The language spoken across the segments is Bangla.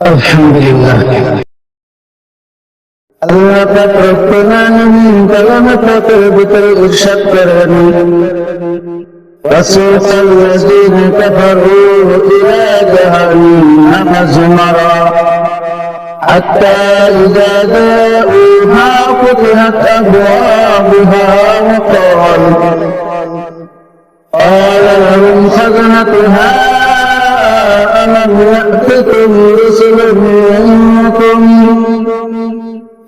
আলহামদুলিল্লাহ আল্লাহ পাক রব্বুল আলামিন কালামে পাকের ভিতরে ইরশাদ করেন وسوق الذين كفروا إلى جهنم زمرا حتى إذا جاءوها فتحت أبوابها وقال قال لهم خزنتها ألم يأتكم رسل منكم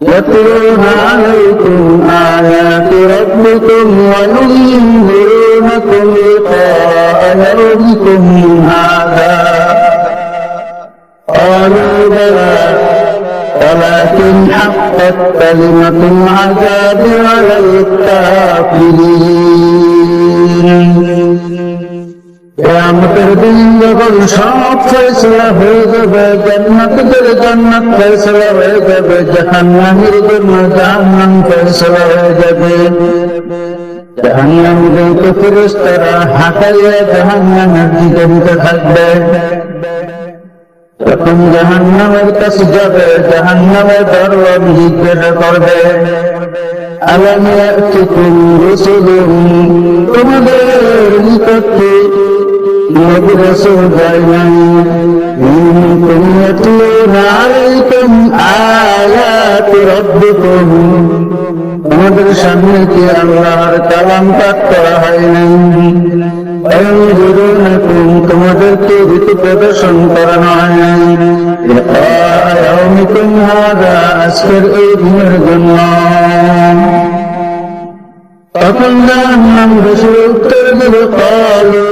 يتلون عليكم آيات ربكم وينذرونكم لقاء يومكم هذا. قالوا بلى ولكن حقت كلمة العذاب على الكافرين. কেয়ামতের দিন যখন সব ফেসলা হয়ে যাবে জান্নাতের জান্নাত ফেসলা হয়ে যাবে, জাহান্নামের জন্য জাহান্নাম ফেসলা হয়ে যাবে। জাহান্নামীদেরকে ফেরেশতারা হাঁটাইয়া জাহান্নামের দিকে দিতে থাকবে। যখন জাহান্নামের কাছে যাবে, জাহান্নামের দরবার জিজ্ঞাসা করবে, আলাম ইয়াতিকুম রুসুলুন নবী রাসূল যায় নাই মিনকুম ইয়াতলুনা আলাইকুম আয়াতি রাব্বিকুম তোমাদের সামনে কি আল্লাহর কালাম পাঠ করা হয় নাই وينذرونكم তোমাদেরকে রীতি প্রদর্শন করানো হয় নাই لقاء يومكم هذا আজকের এই দিনের জন্য তখন জাহান্নাম রসুল উত্তর দিল কালু বলা